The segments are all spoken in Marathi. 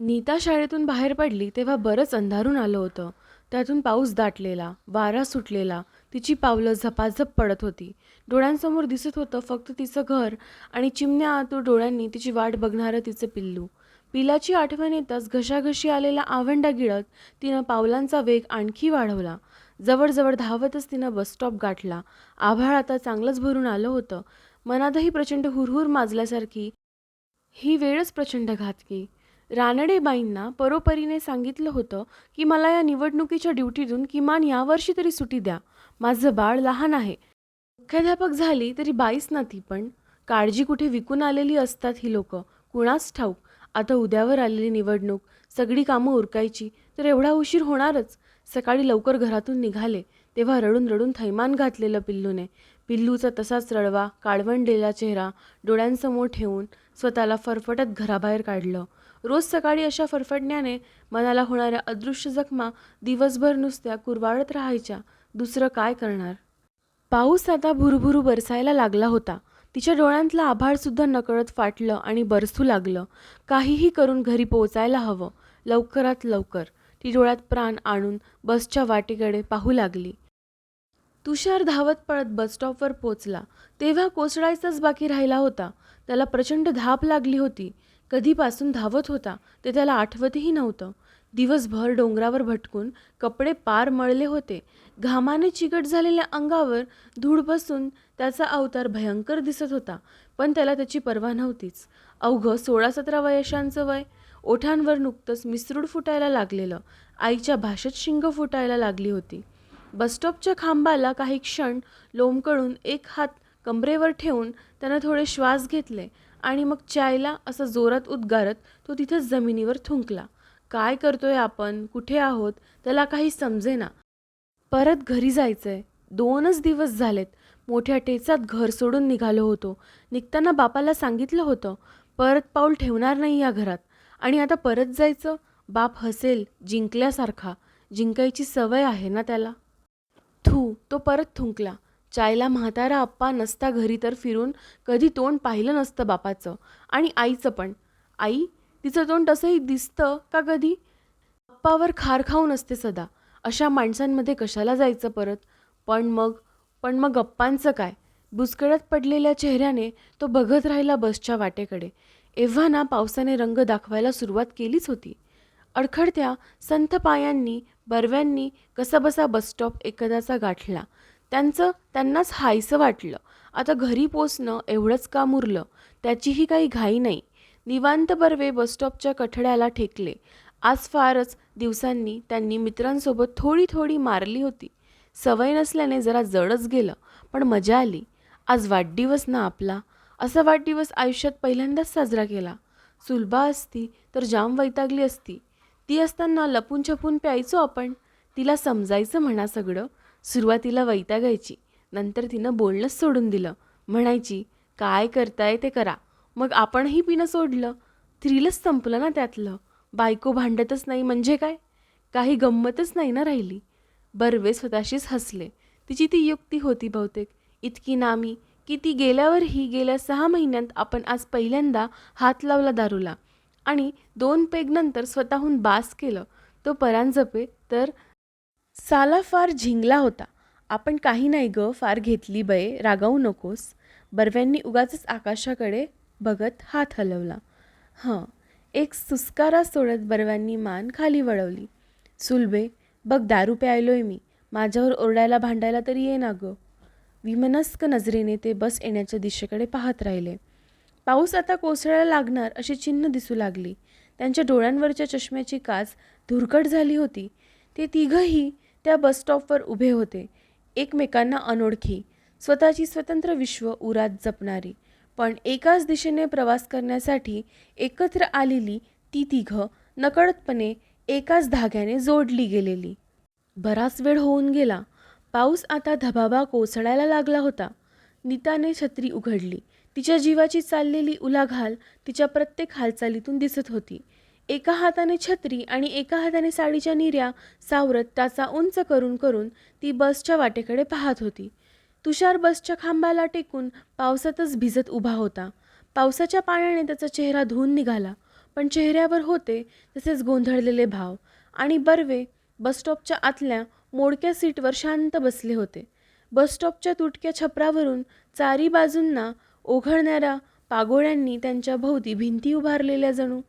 नीता शाळेतून बाहेर पडली तेव्हा बरंच अंधारून आलं होतं. त्यातून पाऊस दाटलेला वारा सुटलेला तिची पावलं झपाझप पडत होती. डोळ्यांसमोर दिसत होतं फक्त तिचं घर आणि चिमण्या आतूर डोळ्यांनी तिची वाट बघणारं तिचं पिल्लू. पिलाची आठवण येताच घशाघशी आलेला आवंडा गिळत तिनं पावलांचा वेग आणखी वाढवला. जवळजवळ धावतच तिनं बसस्टॉप गाठला. आभाळ आता चांगलंच भरून आलं होतं. मनातही प्रचंड हुरहुर माजल्यासारखी ही वेळच प्रचंड घातकी. रानडेबाईंना परोपरीने सांगितलं होतं की मला या निवडणुकीच्या ड्युटीतून किमान यावर्षी तरी सुटी द्या. माझं बाळ लहान आहे. मुख्याध्यापक झाली तरी बाईच ना ती पण. काळजी कुठे विकून आलेली असतात ही लोकं. कुणास ठाऊक. आता उद्यावर आलेली निवडणूक. सगळी कामं उरकायची. तर एवढा उशीर होणारच. सकाळी लवकर घरातून निघाले. तेव्हा रडून रडून थैमान घातलेलं पिल्लूने. पिल्लूचा तसाच रडवा काळवंडलेला चेहरा डोळ्यांसमोर ठेवून स्वतःला फरफटत घराबाहेर काढलं. रोज सकाळी अशा फरफटण्याने मनाला होणाऱ्या अदृश्य जखमा दिवसभर नुसत्या कुरवाळत राहायच्या. दुसरं काय करणार? पाऊस आता भुरभुरू बरसायला लागला होता. तिच्या डोळ्यांतलं आभाळसुद्धा नकळत फाटलं आणि बरसू लागलं. काहीही करून घरी पोचायला हवं. लवकरात लवकर. ती डोळ्यात प्राण आणून बसच्या वाटेकडे पाहू लागली. तुषार धावत पळत बसस्टॉपवर पोचला. तेव्हा कोसळायचाच बाकी राहिला होता. त्याला प्रचंड धाप लागली होती. कधीपासून धावत होता ते त्याला आठवतही नव्हतं. दिवसभर डोंगरावर भटकून कपडे पार मळले होते. घामाने चिकट झालेल्या अंगावर धूळ बसून त्याचा अवतार भयंकर दिसत होता पण त्याला त्याची पर्वा नव्हतीच. अवघं सोळा सतरा वयशांचं वय. ओठांवर नुकतंच मिसरूड फुटायला लागलेलं. आईच्या भाषेत शिंग फुटायला लागली होती. बसस्टॉपच्या खांबाला काही क्षण लोंबकळून एक हात कमरेवर ठेवून त्यानं थोडे श्वास घेतले. आणि मग चायला असं जोरात उद्गारत तो तिथंच जमिनीवर थुंकला. काय करतोय आपण? कुठे आहोत? त्याला काही समजेना. परत घरी जायचंय. दोनच दिवस झालेत. मोठ्या टेचात घर सोडून निघालो होतो. निघताना बापाला सांगितलं होतं परत पाऊल ठेवणार नाही या घरात. आणि आता परत जायचं? बाप हसेल जिंकल्यासारखा. जिंकायची सवय आहे ना त्याला? थू तो परत थुंकला. चायला म्हातारा आप्पा नसता घरी तर फिरून कधी तोंड पाहिलं नसतं बापाचं. आणि आईचं पण. आई तिचं तोंड तसंही दिसतं का कधी? आप्पावर खार खाऊन असते सदा. अशा माणसांमध्ये कशाला जायचं परत? पण मग पण मग गप्पांचं काय? बुचकळ्यात पडलेल्या चेहऱ्याने तो बघत राहिला बसच्या वाटेकडे. एव्हा ना पावसाने रंग दाखवायला सुरुवात केलीच होती. अडखडत्या संथ पायांनी बरव्यांनी कसाबसा बसस्टॉप एकदाचा गाठला. त्यांचं त्यांनाच हायसं वाटलं. आता घरी पोचणं एवढंच काम उरलं त्याचीही काही घाई नाही. निवांत बर्वे बसस्टॉपच्या कठड्याला ठेकले. आज फारच दिवसांनी त्यांनी मित्रांसोबत थोडी थोडी मारली होती. सवय नसल्याने जरा जडच गेलं पण मजा आली. आज वाढदिवस ना आपला? असा वाढदिवस आयुष्यात पहिल्यांदाच साजरा केला. सुलभा असती तर जाम वैतागली असती. ती असताना लपून छपून प्यायचो आपण. तिला समजायचं म्हणा सगळं. सुरुवातीला वैतागायची. नंतर तिनं बोलणंच सोडून दिलं. म्हणायची काय करताय ते करा. मग आपणही पिणं सोडलं. थ्रीलच संपलं ना त्यातलं. बायको भांडतच नाही म्हणजे काय? काही गंमतच नाही ना राहिली. बर्वे स्वतःशीच हसले. तिची ती युक्ती होती बहुतेक. इतकी नामी की ती गेल्यावरही गेल्या सहा महिन्यात आपण आज पहिल्यांदा हात लावला दारूला. आणि दोन पेगनंतर स्वतःहून बास केलं. तो परांजपे तर साला फार झिंगला होता. आपण काही नाही ग फार घेतली बये रागावू नकोस. बर्व्यांनी उगाच आकाशाकडे बघत हात हलवला. हां एक सुस्कारा सोडत बर्व्यांनी मान खाली वळवली. सुलभे बघ दारू प्यायलोय मी. माझ्यावर ओरडायला भांडायला तरी ये ना गं. विमनस्क नजरेने ते बस येण्याच्या दिशेकडे पाहत राहिले. पाऊस आता कोसळायला लागणार अशी चिन्ह दिसू लागली. त्यांच्या डोळ्यांवरच्या चष्म्याची काच धुरकट झाली होती. ते तिघंही त्या बसस्टॉपवर उभे होते. एकमेकांना अनोळखी. स्वतःची स्वतंत्र विश्व उरात जपणारी. पण एकाच दिशेने प्रवास करण्यासाठी एकत्र आलेली ती तिघं नकळतपणे एकाच धाग्याने जोडली गेलेली. बराच वेळ होऊन गेला. पाऊस आता धबाबा कोसळायला लागला होता. नीताने छत्री उघडली. तिच्या जीवाची चाललेली उलाघाल तिच्या प्रत्येक हालचालीतून दिसत होती. एका हाताने छत्री आणि एका हाताने साडीच्या निर्या सावरत त्याचा उंच करून करून ती बसच्या वाटेकडे पाहत होती. तुषार बसच्या खांबाला टेकून पावसातच भिजत उभा होता. पावसाच्या पाण्याने त्याचा चेहरा धुवून निघाला. पण चेहऱ्यावर होते तसेच गोंधळलेले भाव. आणि बर्वे बसस्टॉपच्या आतल्या मोडक्या सीटवर शांत बसले होते. बसस्टॉपच्या तुटक्या छपरावरून चारी बाजूंना ओघळणाऱ्या पागोळ्यांनी त्यांच्या भोवती भिंती उभारलेल्या जणू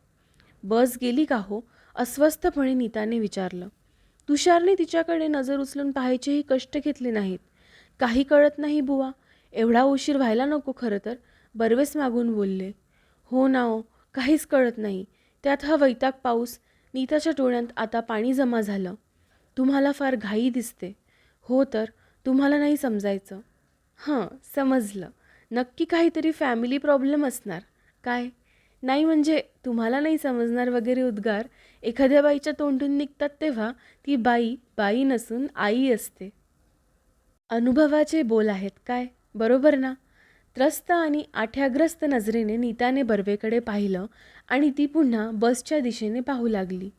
बस गेली का हो? अस्वस्थपणे नीताने विचारलं. तुषारने तिच्याकडे नजर उचलून पाहायचेही कष्ट घेतले नाहीत. काही कळत नाही बुवा. एवढा उशीर व्हायला नको खरं तर बर्वेस मागून बोलले. हो ना हो काहीच कळत नाही. त्यात हा वैताग पाऊस नीताच्या डोळ्यात आता पाणी जमा झालं. तुम्हाला फार घाई दिसते. हो तर तुम्हाला नाही समजायचं. हां समजलं. नक्की काहीतरी फॅमिली प्रॉब्लेम असणार. काय? नाही म्हणजे तुम्हाला नाही समजणार वगैरे उद्गार. एखाद्या बाईच्या तोंडून निघतात तेव्हा ती बाई बाई नसून आई असते. अनुभवाचे बोल आहेत काय? बरोबर ना? त्रस्त आणि आठ्याग्रस्त नजरेने नीताने बर्वेकडे पाहिलं आणि ती पुन्हा बसच्या दिशेने पाहू लागली.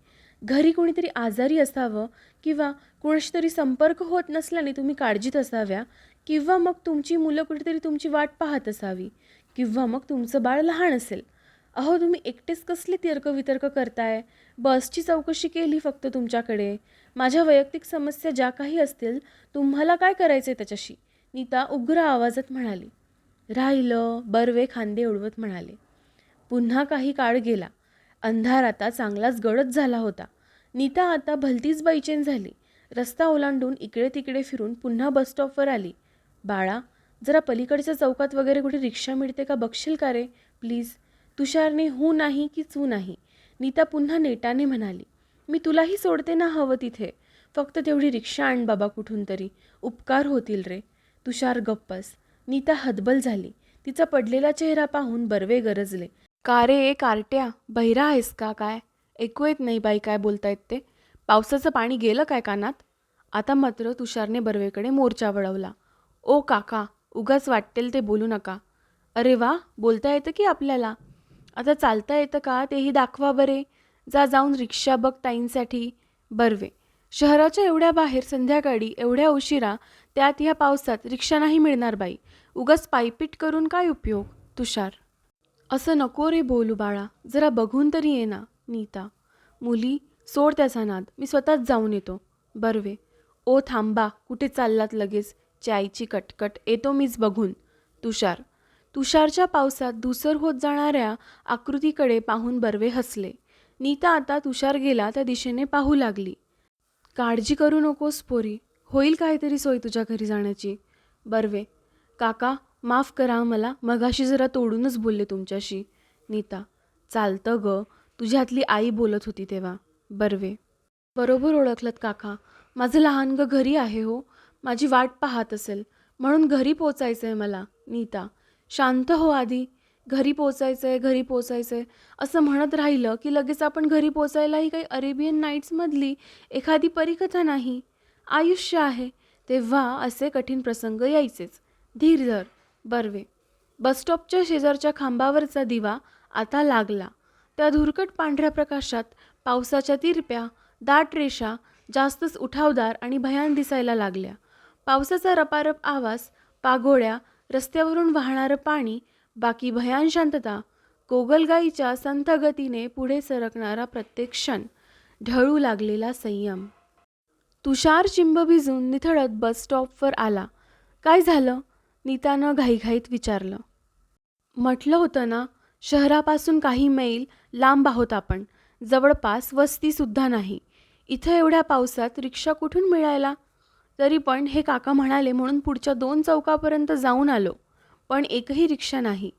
घरी कोणीतरी आजारी असावं किंवा कुणाशी तरी संपर्क होत नसल्याने तुम्ही काळजीत असाव्या किंवा मग तुमची मुलं कुठेतरी तुमची वाट पाहत असावी किंवा मग तुमचं बाळ लहान असेल. अहो तुम्ही एकटेच कसले तर्कवितर्क करताय? बसची चौकशी केली फक्त तुमच्याकडे. माझ्या वैयक्तिक समस्या ज्या काही असतील तुम्हाला काय करायचं आहे त्याच्याशी? नीता उग्र आवाजात म्हणाली. राहिलं बर्वे खांदे उडवत म्हणाले. पुन्हा काही काळ गेला. अंधार आता चांगलाच गडद झाला होता. नीता आता भलतीच बैचेन झाली. रस्ता ओलांडून इकडे तिकडे फिरून पुन्हा बसस्टॉपवर आली. बाळा जरा पलीकडच्या चौकात वगैरे कुठे रिक्षा मिळते का बघशील का रे? प्लीज. तुषारने हो नाही की चू नाही. नीता पुन्हा नेटाने म्हणाली मी तुलाही सोडते ना हवं तिथे. फक्त तेवढी रिक्षा आण बाबा कुठून तरी. उपकार होतील रे. तुषार गप्पस. नीता हतबल झाली. तिचा पडलेला चेहरा पाहून बर्वे गरजले. का रे कार्ट्या? बहिरा आहेस का काय? ऐकू येत नाही बाई काय बोलतायत ते. पावसाचं पाणी गेलं काय कानात? आता मात्र तुषारने बर्वेकडे मोर्चा वळवला. ओ काका उगाच वाटेल ते बोलू नका. अरे वा बोलता येतं की आपल्याला? आता चालता येतं का तेही दाखवा बरे. जा जाऊन रिक्षा बघ ताईंसाठी. बर्वे. शहराच्या एवढ्या बाहेर संध्याकाळी एवढ्या उशिरा त्यात ह्या पावसात रिक्षा नाही मिळणार बाई. उगाच पायपीट करून काय उपयोग? तुषार. असं नको रे बोलू बाळा. जरा बघून तरी ये ना नीता. मुली सोड त्याचा नाद. मी स्वतःच जाऊन येतो. बर्वे. ओ थांबा. कुठे चाललात लगेच? चायची कटकट. येतो मीच बघून. तुषार. तुषारच्या पावसात धुसर होत जाणाऱ्या आकृतीकडे पाहून बर्वे हसले. नीता आता तुषार गेला त्या दिशेने पाहू लागली. काळजी करू नकोस पोरी. होईल काहीतरी सोय तुझ्या घरी जाण्याची. बर्वे काका माफ करा मला. मगाशी जरा तोडूनच बोलले तुमच्याशी. नीता चालतं ग. तुझ्यातली आई बोलत होती तेव्हा. बर्वे बरोबर ओळखलत काका. माझं लहान ग घरी आहे हो. माझी वाट पाहत असेल. म्हणून घरी पोचायचं आहे मला. नीता शांत हो आधी. घरी पोचायचं आहे घरी पोचायचं आहे असं म्हणत राहिलं की लगेच आपण घरी पोचायलाही काही अरेबियन नाईट्समधली एखादी परिकथा नाही. आयुष्य आहे. तेव्हा असे कठीण प्रसंग यायचेच. धीर धर. बर्वे. बसस्टॉपच्या शेजारच्या खांबावरचा दिवा आता लागला. त्या धुरकट पांढऱ्या प्रकाशात पावसाच्या तिरप्या दाट रेषा जास्तच उठावदार आणि भयान दिसायला लागल्या. पावसाचा रपारप आवाज पागोळ्या रस्त्यावरून वाहणारं पाणी बाकी भयान शांतता गोगलगाईच्या संथ गतीने पुढे सरकणारा प्रत्येक क्षण ढळू लागलेला संयम. तुषार चिंब भिजून निथळत बस स्टॉपवर आला. काय झालं? नीतानं घाईघाईत विचारलं. म्हटलं होतं ना शहरापासून काही मैल लांब आहोत आपण. जवळपास वस्तीसुद्धा नाही. इथं एवढ्या पावसात रिक्षा कुठून मिळायला? तरी पण हे काका म्हणाले म्हणून पुढच्या दोन चौकापर्यंत जाऊन आलो. पण एकही रिक्षा नाही.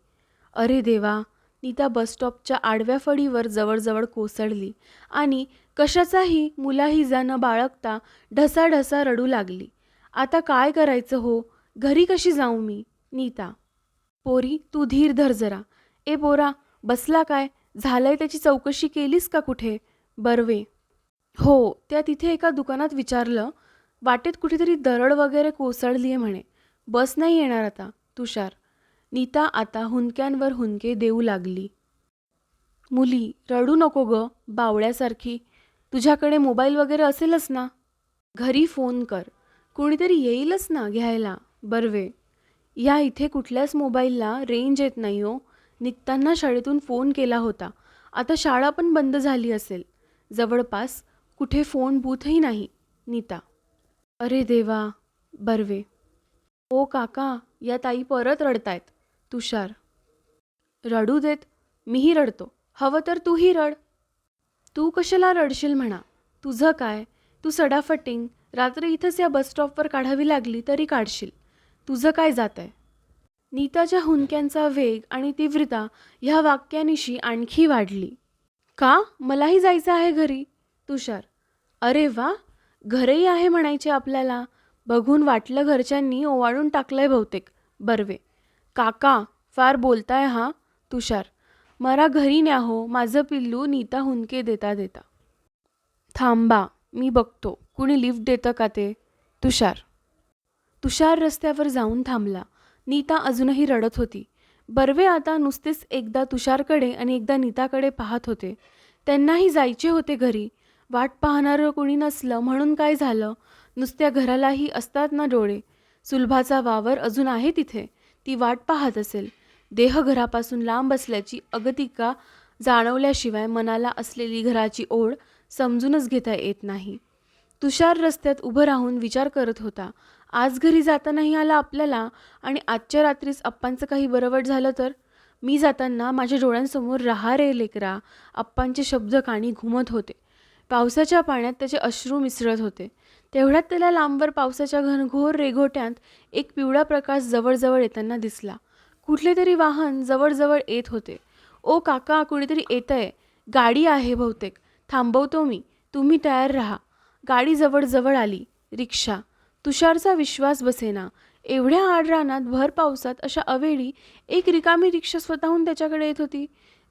अरे देवा नीता बसस्टॉपच्या आडव्या फडीवर जवळजवळ कोसळली आणि कशाचाही मुलाहिजा न बाळगता ढसाढसा रडू लागली. आता काय करायचं हो? घरी कशी जाऊ मी? नीता. पोरी तू धीर धर जरा. ए पोरा बसला काय? झालंय त्याची चौकशी केलीस का कुठे? बर्वे. हो त्या तिथे एका दुकानात विचारलं वाटेत कुठेतरी दरड वगैरे कोसळली आहे म्हणे. बस नाही येणार आता तुषार. नीता आता हुंदक्यांवर हुंदके देऊ लागली. मुली रडू नको ग बावळ्यासारखी. तुझ्याकडे मोबाईल वगैरे असेलच ना? घरी फोन कर. कोणीतरी येईलच ना घ्यायला बर्वे. या इथे कुठल्याच मोबाईलला रेंज येत नाही हो. निघताना शाळेतून फोन केला होता. आता शाळा पण बंद झाली असेल. जवळपास कुठे फोन बूथही नाही नीता. अरे देवा बर्वे. ओ काका या ताई परत रडतायत. तुषार. रडू देत मीही रडतो. हवं तर तूही रड. तू कशाला रडशील म्हणा? तुझं काय? तू सडाफटिंग रात्री इथंच या बसस्टॉपवर काढावी लागली तरी काढशील. तुझं काय जात आहे नीताच्या हुंक्यांचा वेग आणि तीव्रता ह्या वाक्यानिशी आणखी वाढली. का? मलाही जायचं आहे घरी? तुषार. अरे वा घरही आहे म्हणायचे आपल्याला. बघून वाटलं घरच्यांनी ओवाळून टाकलंय बहुतेक. बर्वे. काका फार बोलताय हा. तुषार. मरा घरी न्या हो. माझं पिल्लू नीता हुंदके देता देता. थांबा. मी बघतो. कुणी लिफ्ट देतं का ते? तुषार. तुषार रस्त्यावर जाऊन थांबला. नीता अजूनही रडत होती. बर्वे आता नुसतेच एकदा तुषारकडे आणि एकदा नीताकडे पाहत होते. त्यांनाही जायचे होते घरी. वाट पाहणारं कुणी नसलं म्हणून काय झालं? नुसत्या घरालाही असतात ना डोळे. सुलभाचा वावर अजून आहे तिथे. ती वाट पाहत असेल. देह घरापासून लांब असल्याची अगतिका जाणवल्याशिवाय मनाला असलेली घराची ओढ समजूनच घेता येत नाही. तुषार रस्त्यात उभं राहून विचार करत होता. आज घरी जाता नाही आला आपल्याला आणि आजच्या रात्रीच अप्पांचं काही बरवट झालं तर? मी जाताना माझ्या डोळ्यांसमोर राहा रे लेकरा. अप्पांचे शब्द काणी घुमत होते. पावसाच्या पाण्यात त्याचे अश्रू मिसळत होते. तेवढ्यात त्याला लांबवर पावसाच्या घनघोर रेघोट्यात एक पिवळा प्रकाश जवळजवळ येताना दिसला. कुठले तरी वाहन जवळजवळ येत होते. ओ काका कुणीतरी येतंय. गाडी आहे बहुतेक. थांबवतो मी. तुम्ही तयार राहा. गाडी जवळजवळ आली. रिक्षा. तुषारचा विश्वास बसेना. एवढ्या आडरानात भर पावसात अशा अवेळी एक रिकामी रिक्षा स्वतःहून त्याच्याकडे येत होती.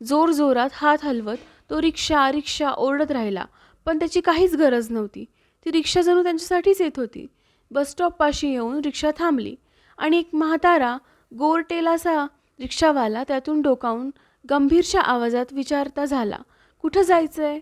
जोर जोरात हात हलवत तो रिक्षा रिक्षा ओरडत राहिला. पण त्याची काहीच गरज नव्हती. ती रिक्षा जणू त्यांच्यासाठीच येत होती. बसस्टॉपपाशी येऊन रिक्षा थांबली आणि एक म्हातारा गोरटेलासा रिक्षावाला त्यातून डोकावून गंभीरशा आवाजात विचारता झाला कुठं जायचं आहे